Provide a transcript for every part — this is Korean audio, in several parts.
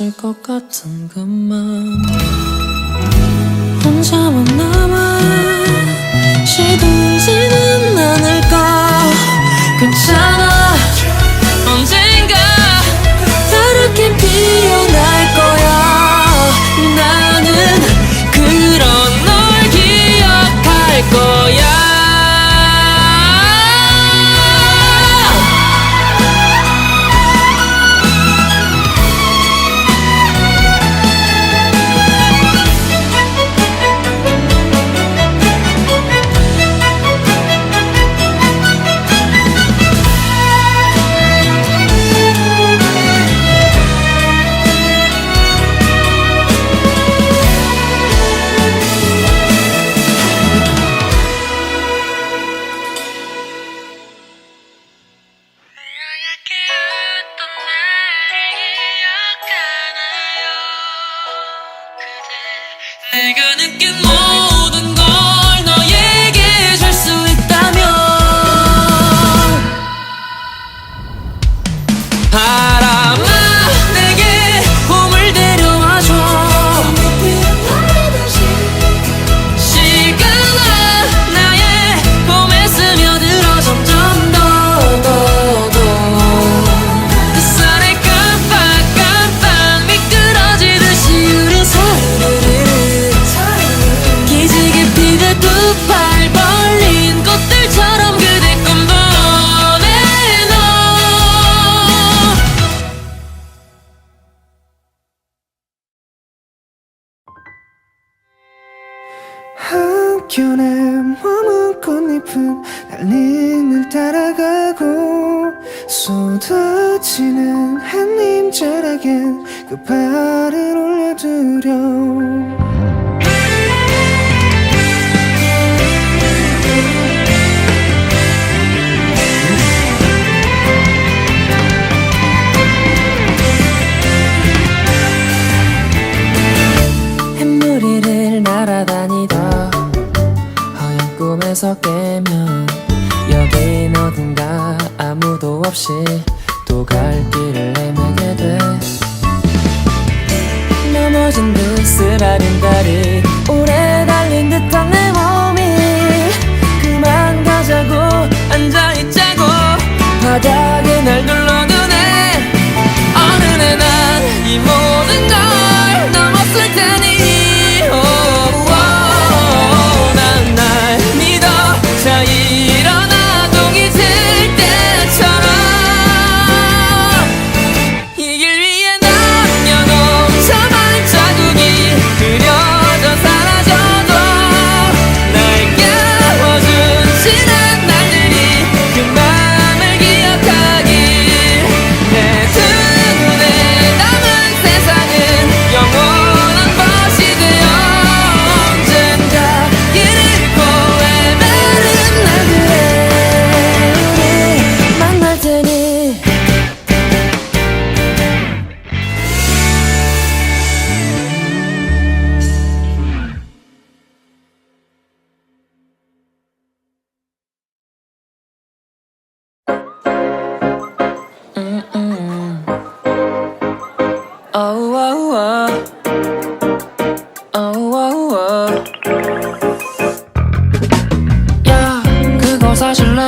없을 것 같은 그맘 혼자만 나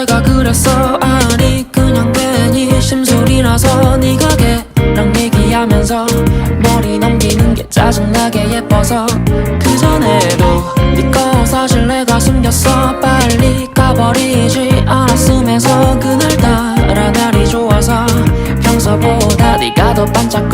내가 그랬어. 아니 그냥 괜히 심술이 나서 네가 걔랑 얘기하면서 머리 넘기는 게 짜증나게 예뻐서 그 전에도 네거 사실 내가 숨겼어. 빨리 까버리지 않았으면서 그날따라 날이 좋아서 평소보다 네가 더 반짝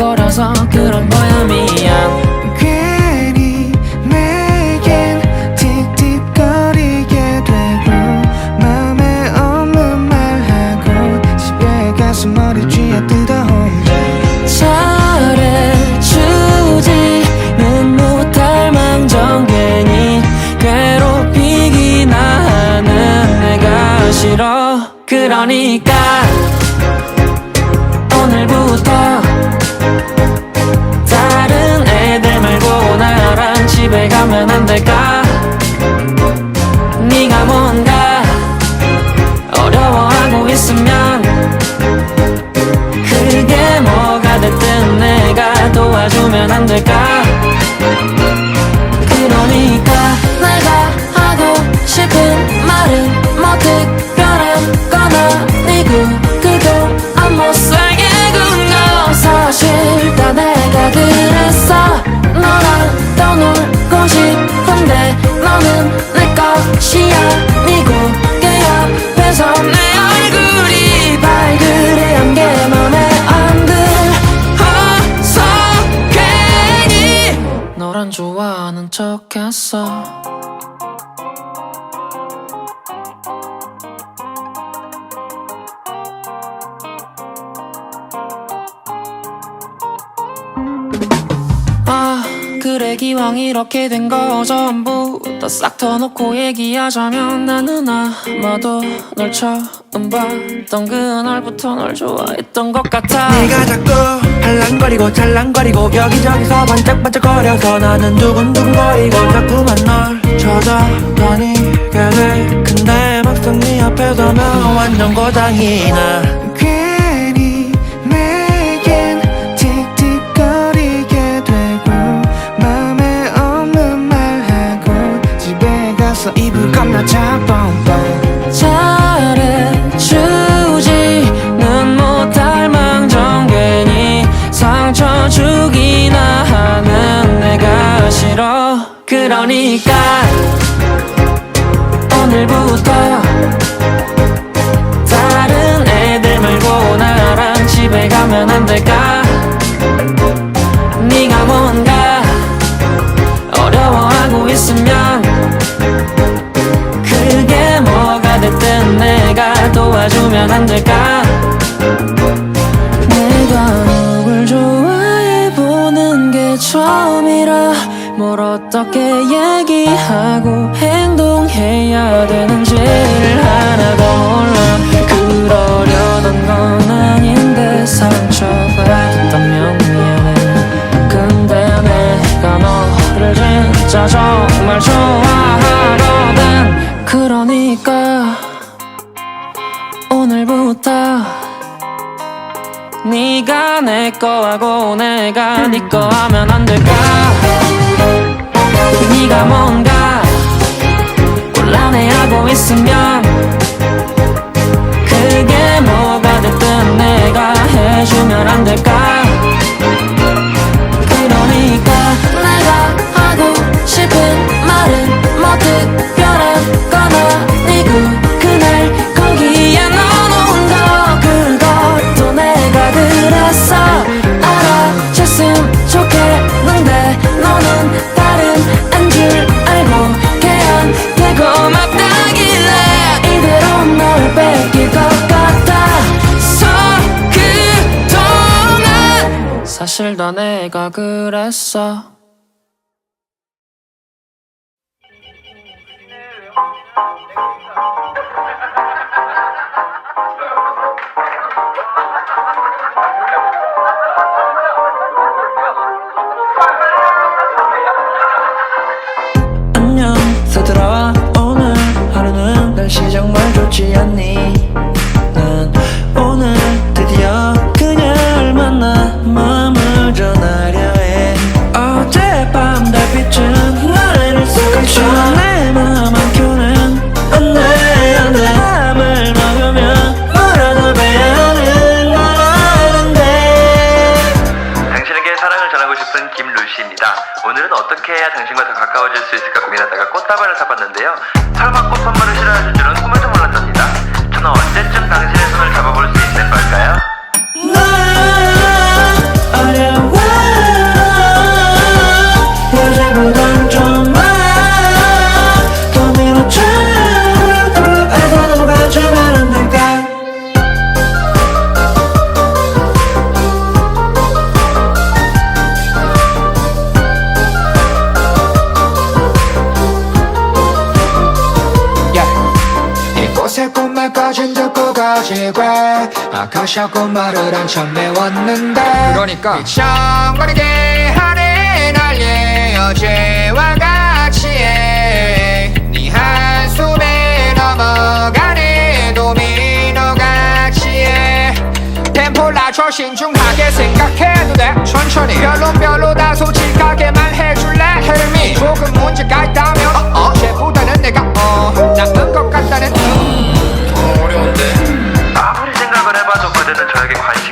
그러니까 오늘부터 다른 애들 말고 나랑 집에 가면 안 될까 그래 기왕 이렇게 된 거 전부 다 싹 터놓고 얘기하자면 나는 아마도 널 처음 봤던 그날부터 널 좋아했던 것 같아. 네가 자꾸 할랑거리고 찰랑거리고 여기저기서 반짝반짝거려서 나는 두근두근거리고 자꾸만 널 찾아다니게 돼 근데 막상 네 앞에 서면 완전 고장이 나 감나자 뻥뻥 잘해주지 는 못할 망정 괜히 상처 주기나 하는 내가 싫어. 그러니까 오늘부터 다른 애들 말고 나랑 집에 가면 안 될까? 네가 뭔가 어려워하고 있으면 도와주면 안 될까? 내가 누굴 좋아해 보는 게 처음이라 뭘 어떻게 얘기하고 행동해야 되는지를 하나도 몰라. 그러려던 건 아닌데 상처받았다면 미안해 근데 내가 너를 진짜 정말 좋아 네가 내 거 하고 내가 네 거 하면 안 될까? 네가 뭔가 곤란해하고 있으면 그게 뭐가 됐든 내가 해주면 안 될까? 그러니까 내가 하고 싶은 말은 뭐 특별한 사실 다 내가 그랬어. 안녕. 서들어와. 오늘 하루는 날씨 정말 좋지 않니 꽃다발을 사봤는데요. 설마 꽃 선물을 싫어하실 줄은 꿈에도 몰랐답니다. 저는 언제쯤 당신의 손을 잡아볼 수 있는 걸까요? 마셔고 말을 한참 메웠는데. 그러니까. 미청거리게 하네 날예 어제와 같이에 네 한숨에 넘어가네 도미노같이에 템포 낮춰 신중하게 생각해도 돼 천천히. 별로 별로 다 솔직하게만 해줄래 헬미? 조금 문제가 있다면 어, 어. 쟤보다는 내가 어 나은 것 같다는. 음, 어려운데. 再给你宽一些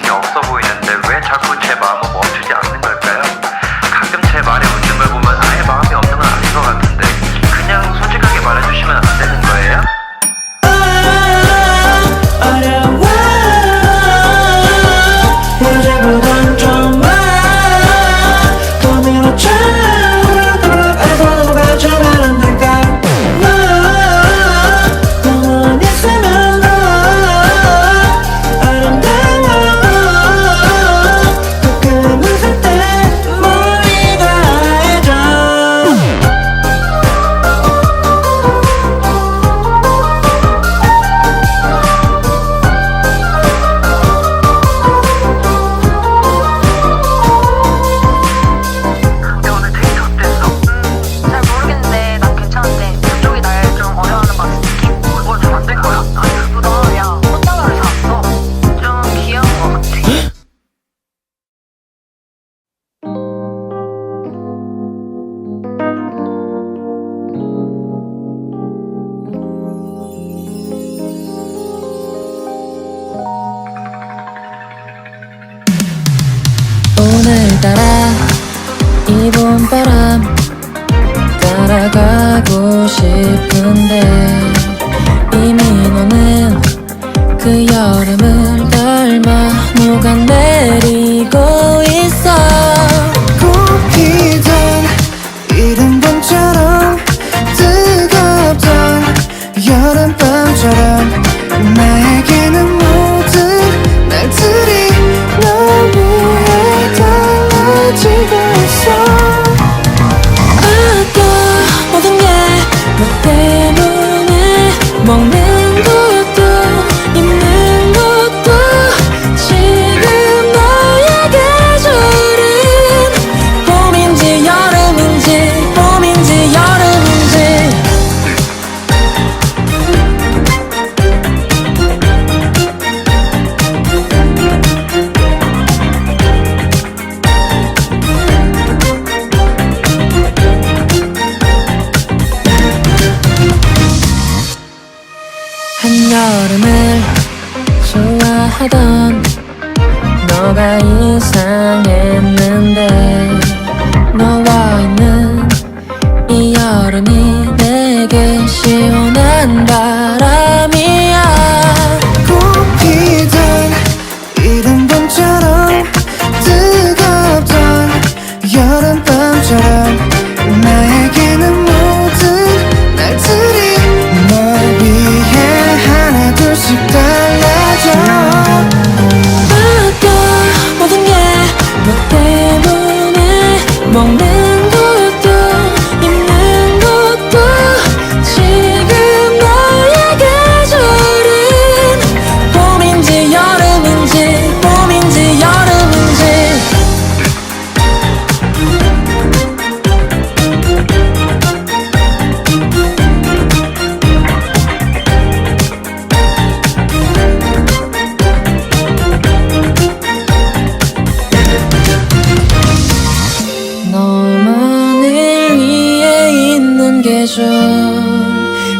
계절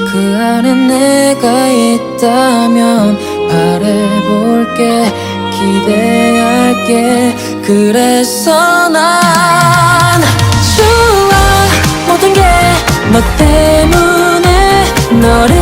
그 안에 내가 있다면 바래볼게. 기대할게. 그래서 난 좋아. 모든 게 너 때문에 너를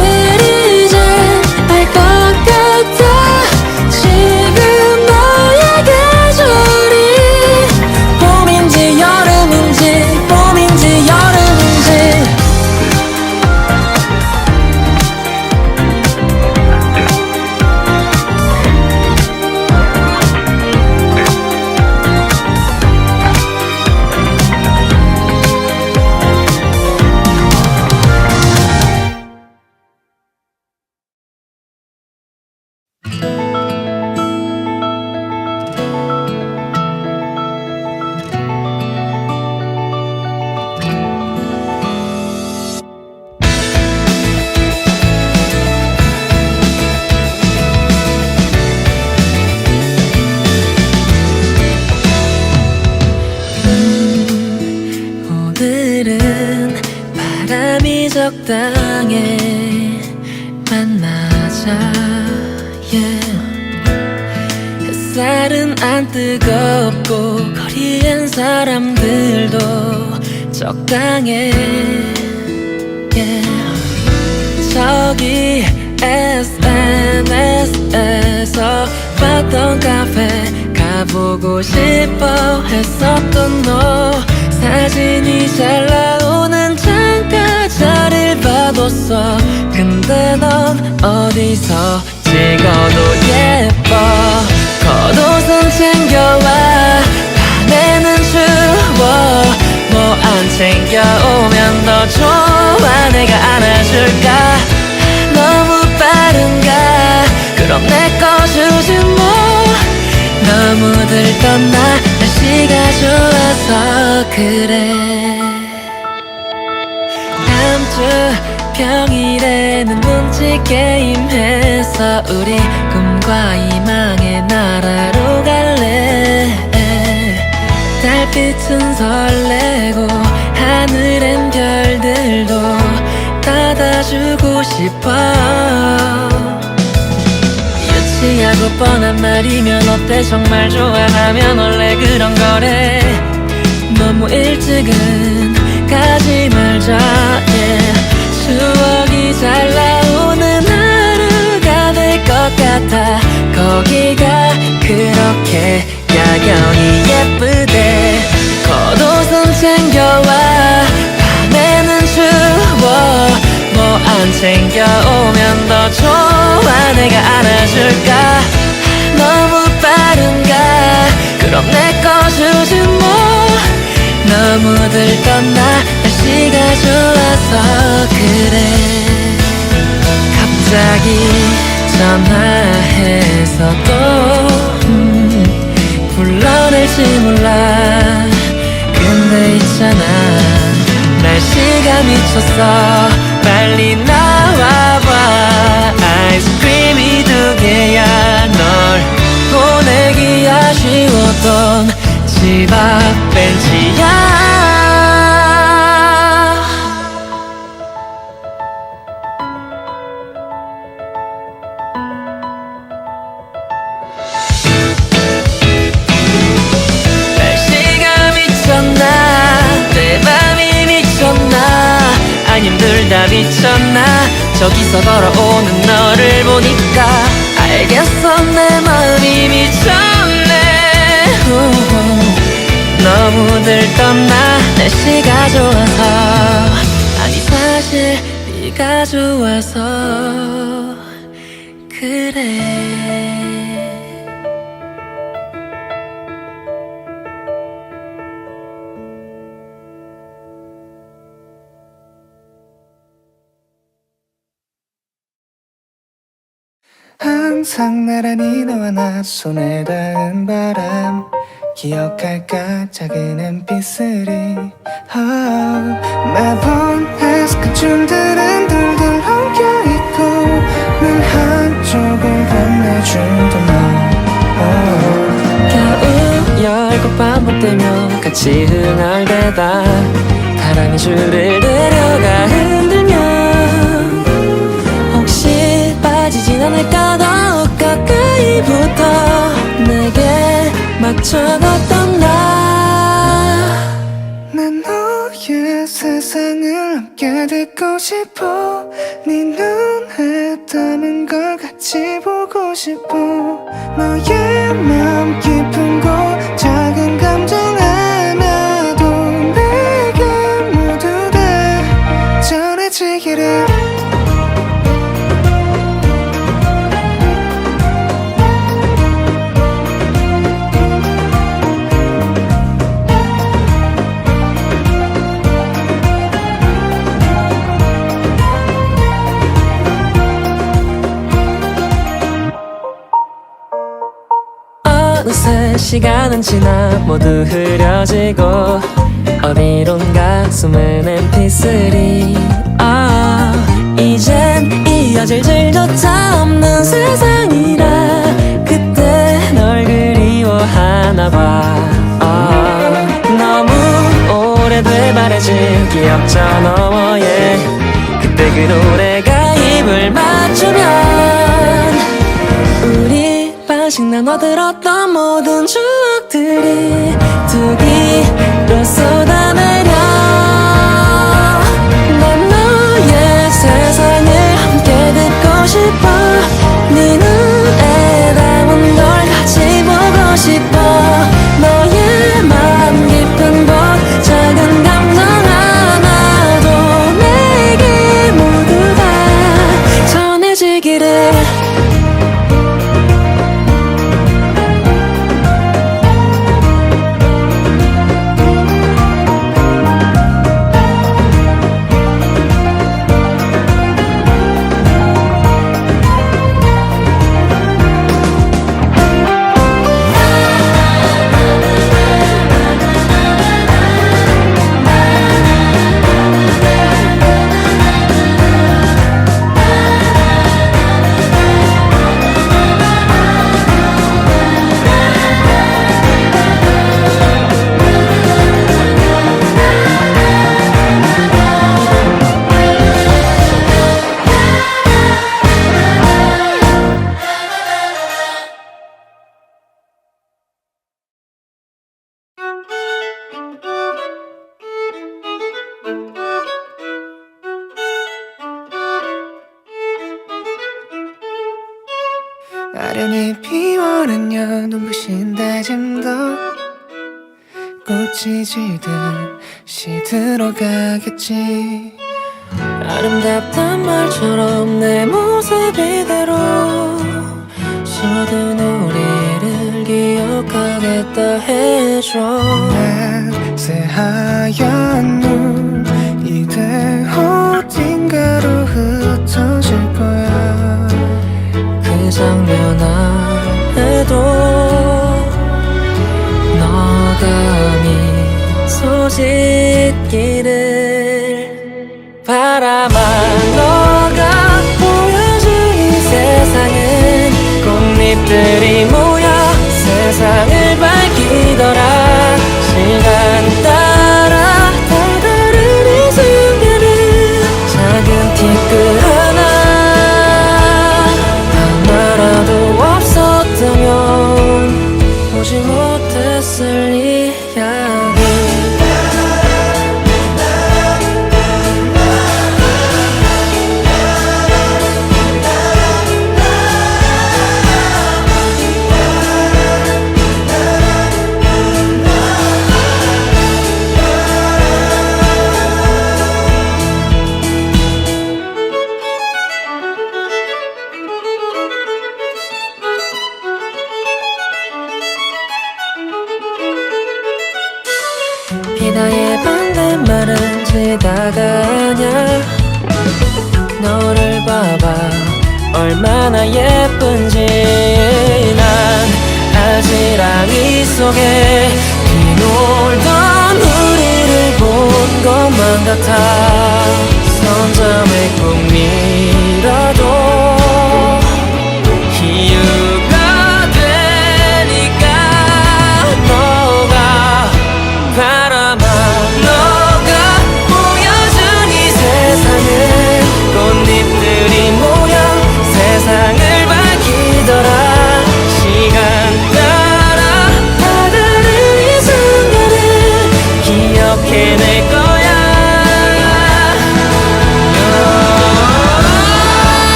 봐뒀어. 근데 넌 어디서 찍어도 예뻐. 겉옷은 챙겨와. 밤에는 추워. 뭐 안 챙겨오면 더 좋아. 내가 안아줄까? 너무 빠른가? 그럼 내 거 주지 뭐. 너무 들떴나 날씨가 좋아서 그래. 다음 주 평일에는 눈치 게임 해서 우리 꿈과 희망의 나라로 갈래. 달빛은 설레고 하늘엔 별들도 닫아주고 싶어. 유치하고 뻔한 말이면 어때? 정말 좋아하면 원래 그런 거래. 너무 일찍은 가지 말자. yeah. 추억이 잘 나오는 하루가 될 것 같아. 거기가 그렇게 야경이 예쁘대. 겉옷은 챙겨와 밤에는 추워. 뭐 안 챙겨오면 더 좋아. 내가 안아줄까? 너무 빠른가? 그럼 내 거 주지 뭐. 너무 들떴나 날씨가 좋아서 그래. 갑자기 전화해서 또 음, 불러낼지 몰라. 근데 있잖아 날씨가 미쳤어. 빨리 나와 항상 나란히 너와 나 손에 닿은 바람. 기억할까? 작은 햇빛들이 oh, 매번 햇빛 춤들은 둘둘 엉켜있고 눈 한쪽을 건네주던 너. 겨울 열고 반복되며 같이 흥얼대다. 사랑의 줄을 내려가 흔들면 혹시 빠지진 않을까 붙어 내게 맞춰 걷던 나. 난 너의 세상을 함께 다 듣고 싶어. 네 눈에 담은 걸 같이 보고 싶어. 너의 지나 모두 흐려지고 어디론가 숨은 mp3 아 이젠 이어질 줄조차 없는 세상이라 그때 널 그리워하나 봐. 아, 너무 오래돼 말해진 기억 저 너머에 그때 그 노래가 입을 맞추면 우리 반씩 나눠 들었던 모든 추 억들이 두 귀로 쏟아내려 난 너의 세상을 함께 듣고 싶어. 네 눈에 담은 걸 같이 보고 싶어. 너의 꽃이 지듯이 들어가겠지. 아름답단 말처럼 내 모습 이대로 숨어든 우리를 기억하겠다 해줘. 난 새하얀 눈 이대 어딘가로 흩어질 거야. 그 장면 안에도 소 짓기를 바라만 너가 보여준 이 세상은 꽃잎들이 모여 세상을 밝히더라. 시간 따라 다 다른 이 순간은 작은 티끌 하나 하나라도 없었다면 보지